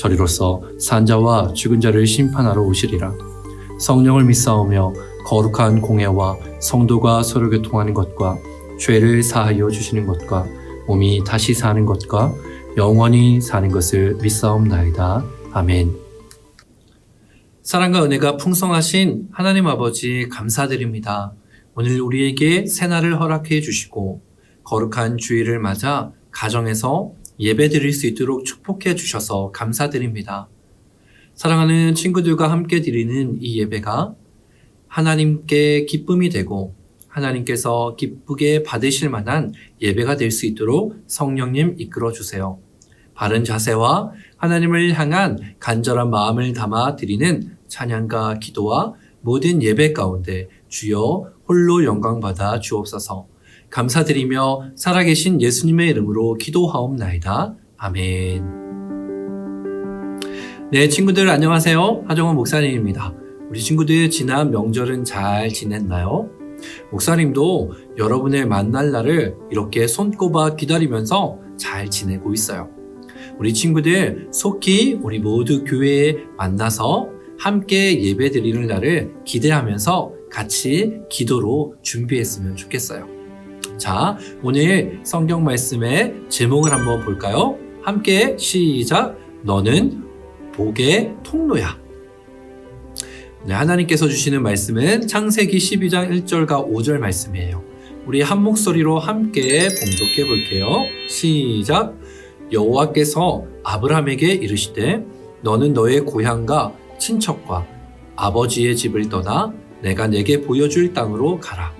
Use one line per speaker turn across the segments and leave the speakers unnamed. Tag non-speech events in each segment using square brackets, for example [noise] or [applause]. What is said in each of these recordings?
저리로서 산자와 죽은 자를 심판하러 오시리라. 성령을 믿사오며 거룩한 공예와 성도가 서로 교통하는 것과 죄를 사하여 주시는 것과 몸이 다시 사는 것과 영원히 사는 것을 믿사옵나이다. 아멘. 사랑과 은혜가 풍성하신 하나님 아버지 감사드립니다. 오늘 우리에게 새날을 허락해 주시고 거룩한 주일을 맞아 가정에서 예배 드릴 수 있도록 축복해 주셔서 감사드립니다. 사랑하는 친구들과 함께 드리는 이 예배가 하나님께 기쁨이 되고 하나님께서 기쁘게 받으실 만한 예배가 될 수 있도록 성령님 이끌어 주세요. 바른 자세와 하나님을 향한 간절한 마음을 담아 드리는 찬양과 기도와 모든 예배 가운데 주여 홀로 영광 받아 주옵소서. 감사드리며 살아계신 예수님의 이름으로 기도하옵나이다. 아멘. 네, 친구들 안녕하세요. 하정원 목사님입니다. 우리 친구들 지난 명절은 잘 지냈나요? 목사님도 여러분을 만날 날을 이렇게 손꼽아 기다리면서 잘 지내고 있어요. 우리 친구들 속히 우리 모두 교회에 만나서 함께 예배 드리는 날을 기대하면서 같이 기도로 준비했으면 좋겠어요. 자, 오늘 성경 말씀의 제목을 한번 볼까요? 함께 시작. 너는 복의 통로야. 네, 하나님께서 주시는 말씀은 창세기 12장 1절과 5절 말씀이에요. 우리 한 목소리로 함께 봉독해 볼게요. 시작. 여호와께서 아브라함에게 이르시되 너는 너의 고향과 친척과 아버지의 집을 떠나 내가 내게 보여줄 땅으로 가라.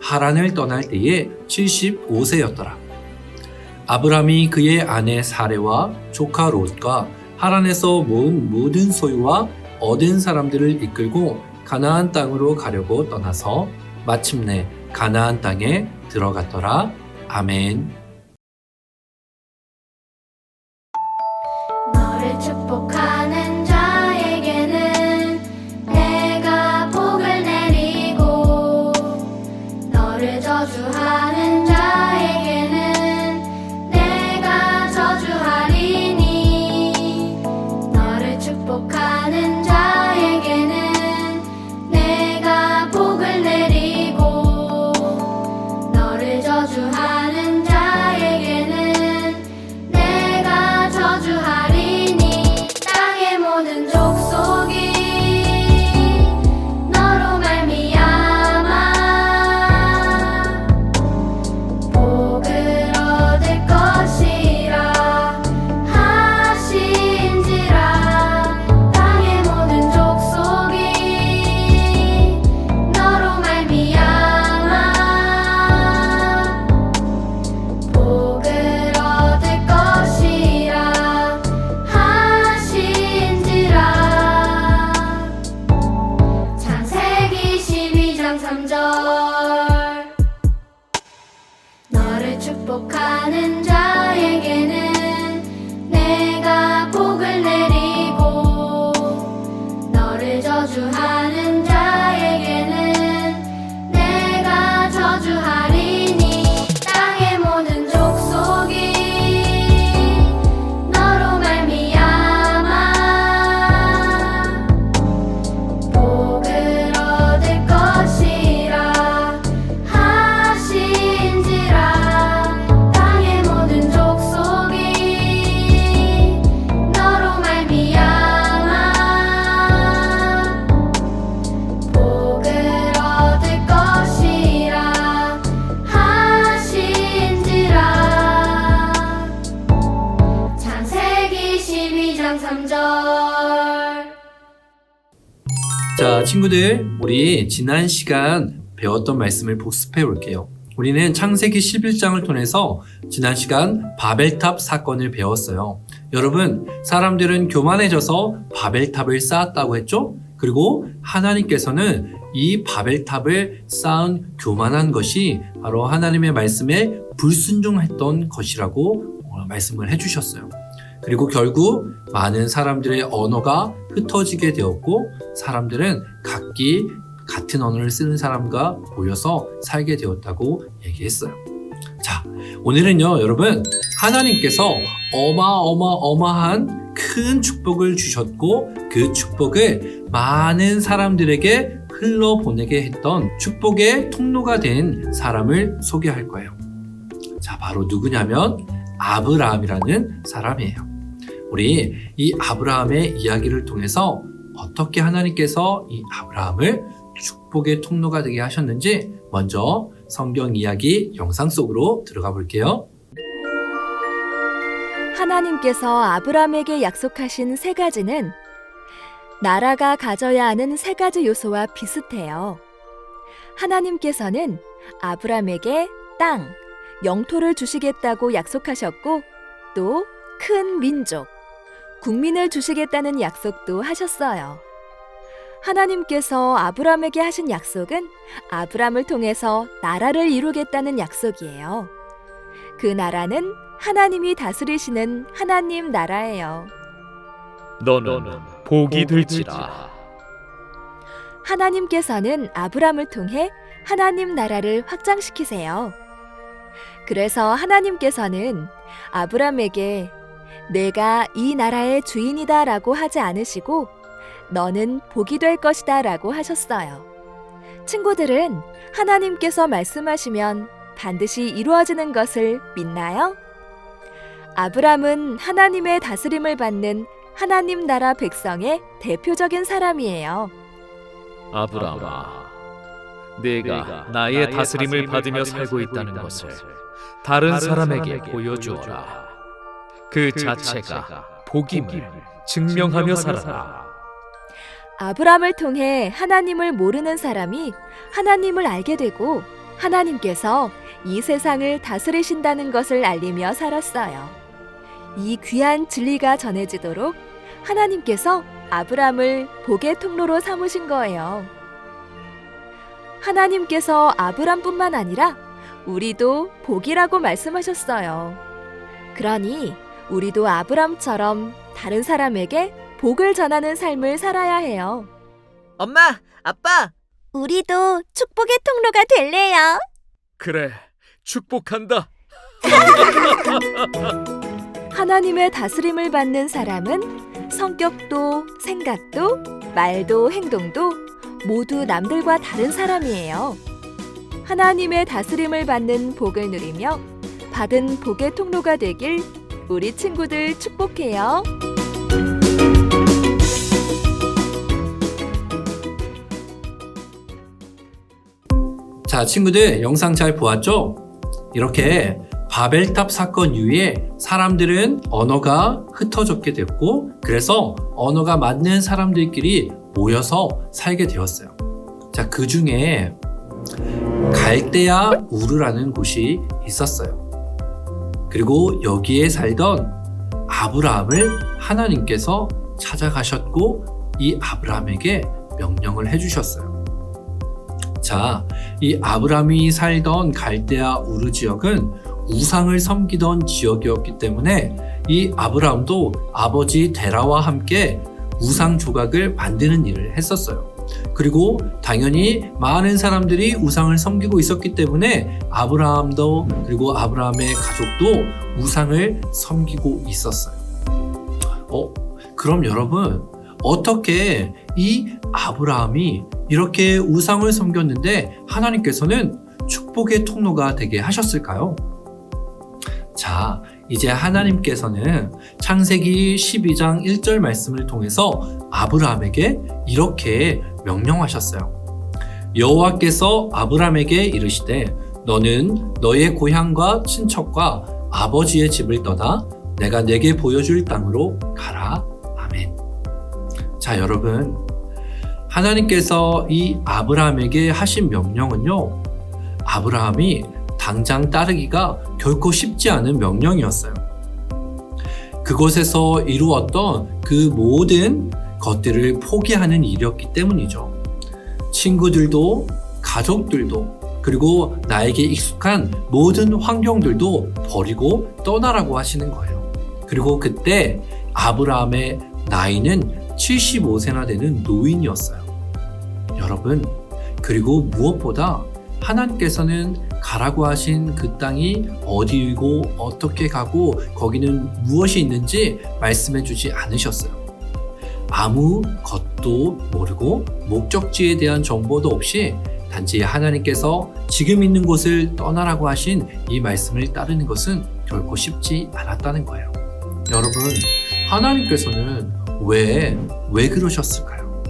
하란을 떠날 때에 75세였더라. 아브람이 그의 아내 사레와 조카 롯과 하란에서 모은 모든 소유와 얻은 사람들을 이끌고 가나안 땅으로 가려고 떠나서 마침내 가나안 땅에 들어갔더라. 아멘. 친구들, 우리 지난 시간 배웠던 말씀을 복습해 볼게요. 우리는 창세기 11장을 통해서 지난 시간 바벨탑 사건을 배웠어요. 여러분, 사람들은 교만해져서 바벨탑을 쌓았다고 했죠? 그리고 하나님께서는 이 바벨탑을 쌓은 교만한 것이 바로 하나님의 말씀에 불순종했던 것이라고 어, 말씀을 해주셨어요. 그리고 결국 많은 사람들의 언어가 흩어지게 되었고 사람들은 각기 같은 언어를 쓰는 사람과 모여서 살게 되었다고 얘기했어요. 자, 오늘은요, 여러분, 하나님께서 어마어마어마한 큰 축복을 주셨고 그 축복을 많은 사람들에게 흘러보내게 했던 축복의 통로가 된 사람을 소개할 거예요. 자, 바로 누구냐면 아브라함이라는 사람이에요. 우리 이 아브라함의 이야기를 통해서 어떻게 하나님께서 이 아브라함을 축복의 통로가 되게 하셨는지 먼저 성경 이야기 영상 속으로 들어가 볼게요.
하나님께서 아브람에게 약속하신 세 가지는 나라가 가져야 하는 세 가지 요소와 비슷해요. 하나님께서는 아브람에게 땅, 영토를 주시겠다고 약속하셨고 또 큰 민족, 국민을 주시겠다는 약속도 하셨어요. 하나님께서 아브람에게 하신 약속은 아브람을 통해서 나라를 이루겠다는 약속이에요. 그 나라는 하나님이 다스리시는 하나님 나라예요.
너는 복이 될지라
하나님께서는 아브람을 통해 하나님 나라를 확장시키세요. 그래서 하나님께서는 아브람에게 내가 이 나라의 주인이다 라고 하지 않으시고 너는 복이 될 것이다 라고 하셨어요. 친구들은 하나님께서 말씀하시면 반드시 이루어지는 것을 믿나요? 아브람은 하나님의 다스림을 받는 하나님 나라 백성의 대표적인 사람이에요.
아브라함아 내가 나의 다스림을 받으며 살고 있다는 것을 다른 사람에게 보여주어라 그 자체가 복임을 증명하며 살아라
아브람을 통해 하나님을 모르는 사람이 하나님을 알게 되고 하나님께서 이 세상을 다스리신다는 것을 알리며 살았어요. 이 귀한 진리가 전해지도록 하나님께서 아브람을 복의 통로로 삼으신 거예요. 하나님께서 아브람뿐만 아니라 우리도 복이라고 말씀하셨어요. 그러니 우리도 아브람처럼 다른 사람에게 복을 전하는 삶을 살아야 해요.
엄마, 아빠,
우리도 축복의 통로가 될래요.
그래 축복한다 [laughs]
하나님의 다스림을 받는 사람은 성격도 생각도 말도 행동도 모두 남들과 다른 사람이에요. 하나님의 다스림을 받는 복을 누리며 받은 복의 통로가 되길 우리 친구들 축복해요.
자, 친구들 영상 잘 보았죠? 이렇게 바벨탑 사건 이후에 사람들은 언어가 흩어졌게 됐고 그래서 언어가 맞는 사람들끼리 모여서 살게 되었어요. 자, 그 중에 갈대아 우르라는 곳이 있었어요. 그리고 여기에 살던 아브라함을 하나님께서 찾아가셨고 이 아브라함에게 명령을 해주셨어요. 자, 이 아브라함이 살던 갈대아 우르 지역은 우상을 섬기던 지역이었기 때문에 이 아브라함도 아버지 데라와 함께 우상 조각을 만드는 일을 했었어요. 그리고 당연히 많은 사람들이 우상을 섬기고 있었기 때문에 아브라함도 그리고 아브라함의 가족도 우상을 섬기고 있었어요. 어, 그럼 여러분, 어떻게 이 아브라함이 이렇게 우상을 섬겼는데 하나님께서는 축복의 통로가 되게 하셨을까요? 자, 이제 하나님께서는 창세기 12장 1절 말씀을 통해서 아브라함에게 이렇게 명령하셨어요. 여호와께서 아브라함에게 이르시되 너는 너의 고향과 친척과 아버지의 집을 떠나 내가 내게 보여줄 땅으로 가라. 자, 여러분. 하나님께서 이 아브라함에게 하신 명령은요. 아브라함이 당장 따르기가 결코 쉽지 않은 명령이었어요. 그곳에서 이루었던 그 모든 것들을 포기하는 일이었기 때문이죠. 친구들도, 가족들도, 그리고 나에게 익숙한 모든 환경들도 버리고 떠나라고 하시는 거예요. 그리고 그때 아브라함의 나이는 75세나 되는 노인이었어요. 여러분, 그리고 무엇보다 하나님께서는 가라고 하신 그 땅이 어디이고 어떻게 가고 거기는 무엇이 있는지 말씀해 주지 않으셨어요. 아무 것도 모르고 목적지에 대한 정보도 없이 단지 하나님께서 지금 있는 곳을 떠나라고 하신 이 말씀을 따르는 것은 결코 쉽지 않았다는 거예요. 여러분, 하나님께서는 왜, 왜 그러셨을까요?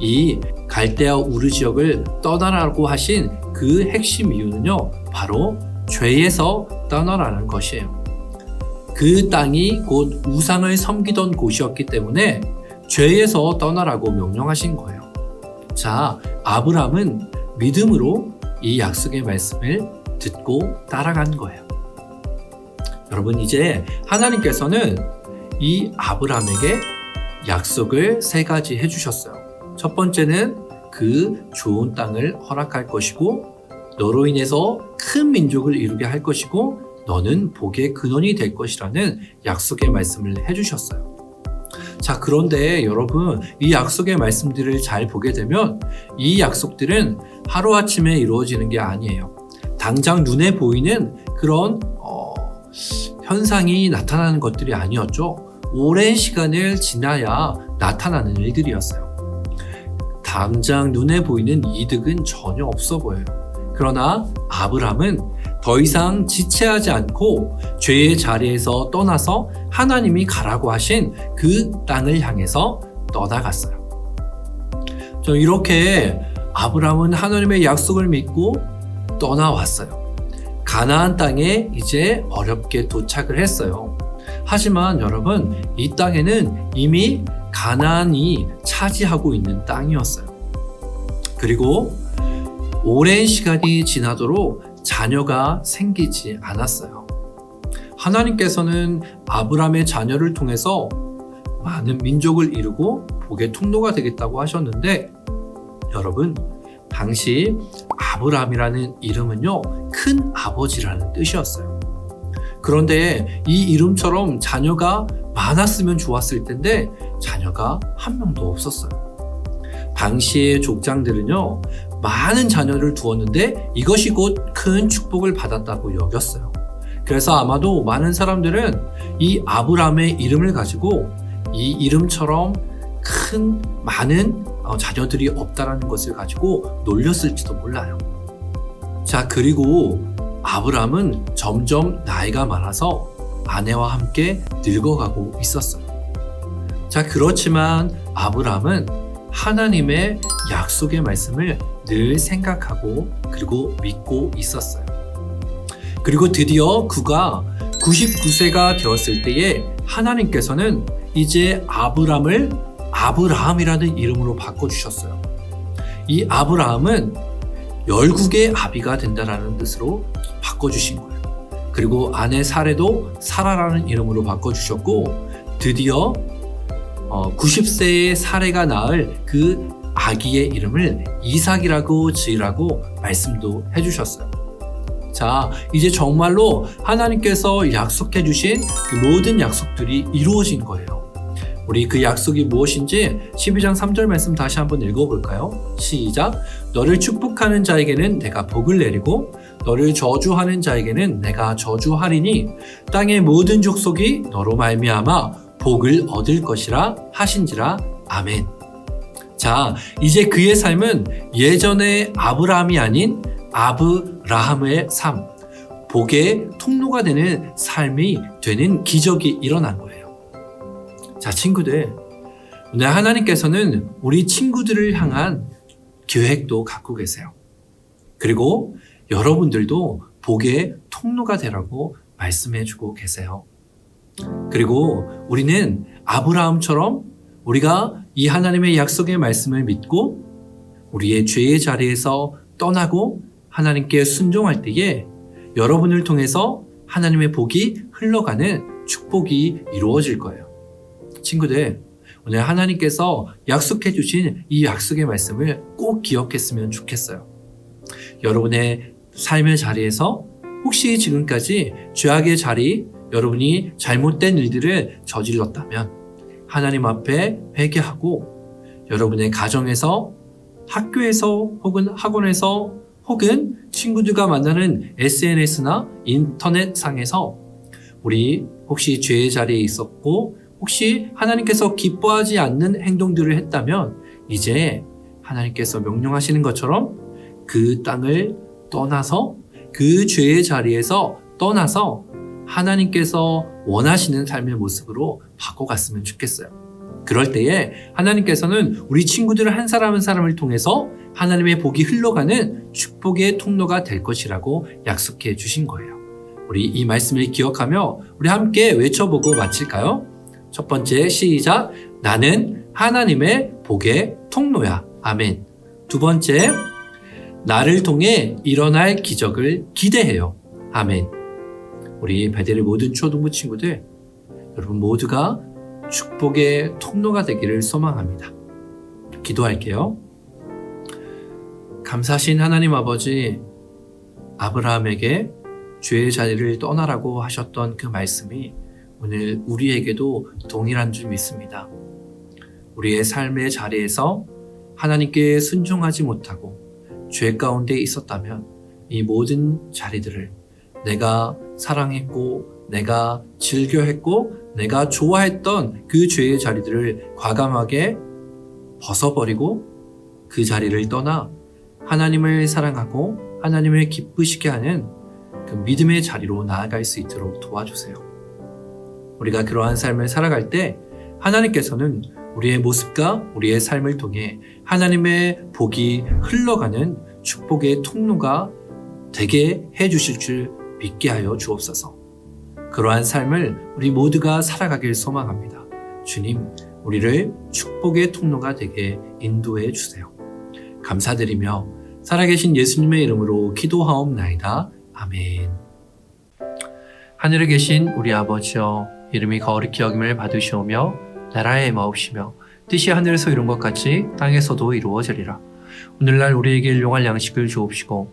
이 갈대아 우르 지역을 떠나라고 하신 그 핵심 이유는요, 바로 죄에서 떠나라는 것이에요. 그 땅이 곧 우상을 섬기던 곳이었기 때문에 죄에서 떠나라고 명령하신 거예요. 자, 아브람은 믿음으로 이 약속의 말씀을 듣고 따라간 거예요. 여러분, 이제 하나님께서는 이 아브람에게 약속을 세 가지 해주셨어요. 첫 번째는 그 좋은 땅을 허락할 것이고, 너로 인해서 큰 민족을 이루게 할 것이고, 너는 복의 근원이 될 것이라는 약속의 말씀을 해주셨어요. 자, 그런데 여러분, 이 약속의 말씀들을 잘 보게 되면 이 약속들은 하루아침에 이루어지는 게 아니에요. 당장 눈에 보이는 그런, 어, 현상이 나타나는 것들이 아니었죠. 오랜 시간을 지나야 나타나는 일들이었어요. 당장 눈에 보이는 이득은 전혀 없어 보여요. 그러나 아브람은 더 이상 지체하지 않고 죄의 자리에서 떠나서 하나님이 가라고 하신 그 땅을 향해서 떠나갔어요. 저 이렇게 아브람은 하나님의 약속을 믿고 떠나왔어요. 가나안 땅에 이제 어렵게 도착을 했어요. 하지만 여러분, 이 땅에는 이미 가나안이 차지하고 있는 땅이었어요. 그리고 오랜 시간이 지나도록 자녀가 생기지 않았어요. 하나님께서는 아브람의 자녀를 통해서 많은 민족을 이루고 복의 통로가 되겠다고 하셨는데 여러분 당시 아브람이라는 이름은요 큰 아버지라는 뜻이었어요. 그런데 이 이름처럼 자녀가 많았으면 좋았을 텐데 자녀가 한 명도 없었어요. 당시의 족장들은요 많은 자녀를 두었는데 이것이 곧 큰 축복을 받았다고 여겼어요. 그래서 아마도 많은 사람들은 이 아브람의 이름을 가지고 이 이름처럼 큰 많은 어, 자녀들이 없다라는 것을 가지고 놀렸을지도 몰라요. 자, 그리고 아브람은 점점 나이가 많아서 아내와 함께 늙어가고 있었어요. 자, 그렇지만 아브람은 하나님의 약속의 말씀을 늘 생각하고 그리고 믿고 있었어요. 그리고 드디어 그가 99세가 되었을 때에 하나님께서는 이제 아브람을 아브라함이라는 이름으로 바꿔주셨어요. 이 아브라함은 열국의 아비가 된다라는 뜻으로 바꿔주신 거예요. 그리고 아내 사례도 사라라는 이름으로 바꿔주셨고 드디어 90세의 사례가 낳을 그 아기의 이름을 이삭이라고 지으라고 말씀도 해주셨어요. 자, 이제 정말로 하나님께서 약속해 주신 그 모든 약속들이 이루어진 거예요. 우리 그 약속이 무엇인지 12장 3절 말씀 다시 한번 읽어볼까요? 시작. 너를 축복하는 자에게는 내가 복을 내리고 너를 저주하는 자에게는 내가 저주하리니 땅의 모든 족속이 너로 말미암아 복을 얻을 것이라 하신지라 아멘. 자, 이제 그의 삶은 예전의 아브라함이 아닌 아브라함의 삶, 복의 통로가 되는 삶이 되는 기적이 일어난 거예요. 자, 친구들. 오늘 하나님께서는 우리 친구들을 향한 계획도 갖고 계세요. 그리고 여러분들도 복의 통로가 되라고 말씀해 주고 계세요. 그리고 우리는 아브라함처럼 우리가 이 하나님의 약속의 말씀을 믿고 우리의 죄의 자리에서 떠나고 하나님께 순종할 때에 여러분을 통해서 하나님의 복이 흘러가는 축복이 이루어질 거예요. 친구들, 오늘 하나님께서 약속해 주신 이 약속의 말씀을 꼭 기억했으면 좋겠어요. 여러분의 삶의 자리에서 혹시 지금까지 죄악의 자리, 여러분이 잘못된 일들을 저질렀다면 하나님 앞에 회개하고 여러분의 가정에서 학교에서 혹은 학원에서 혹은 친구들과 만나는 SNS나 인터넷 상에서 우리 혹시 죄의 자리에 있었고 혹시 하나님께서 기뻐하지 않는 행동들을 했다면 이제 하나님께서 명령하시는 것처럼 그 땅을 떠나서 그 죄의 자리에서 떠나서 하나님께서 원하시는 삶의 모습으로 바꿔갔으면 좋겠어요. 그럴 때에 하나님께서는 우리 친구들 한 사람 한 사람을 통해서 하나님의 복이 흘러가는 축복의 통로가 될 것이라고 약속해 주신 거예요. 우리 이 말씀을 기억하며 우리 함께 외쳐보고 마칠까요? 첫 번째 시작. 나는 하나님의 복의 통로야. 아멘. 두 번째, 나를 통해 일어날 기적을 기대해요. 아멘. 우리 베델의 모든 초등부 친구들, 여러분 모두가 축복의 통로가 되기를 소망합니다. 기도할게요. 감사하신 하나님 아버지, 아브라함에게 죄의 자리를 떠나라고 하셨던 그 말씀이 오늘 우리에게도 동일한 줄 믿습니다. 우리의 삶의 자리에서 하나님께 순종하지 못하고 죄 가운데 있었다면 이 모든 자리들을 내가 사랑했고 내가 즐겨했고 내가 좋아했던 그 죄의 자리들을 과감하게 벗어버리고 그 자리를 떠나 하나님을 사랑하고 하나님을 기쁘시게 하는 그 믿음의 자리로 나아갈 수 있도록 도와주세요. 우리가 그러한 삶을 살아갈 때 하나님께서는 우리의 모습과 우리의 삶을 통해 하나님의 복이 흘러가는 축복의 통로가 되게 해 주실 줄 믿게 하여 주옵소서. 그러한 삶을 우리 모두가 살아가길 소망합니다. 주님, 우리를 축복의 통로가 되게 인도해 주세요. 감사드리며 살아계신 예수님의 이름으로 기도하옵나이다. 아멘. 하늘에 계신 우리 아버지여 이름이 거룩히 여김을 받으시오며 나라의 마옵시며 뜻이 하늘에서 이룬 것 같이 땅에서도 이루어지리라. 오늘날 우리에게 일용할 양식을 주옵시고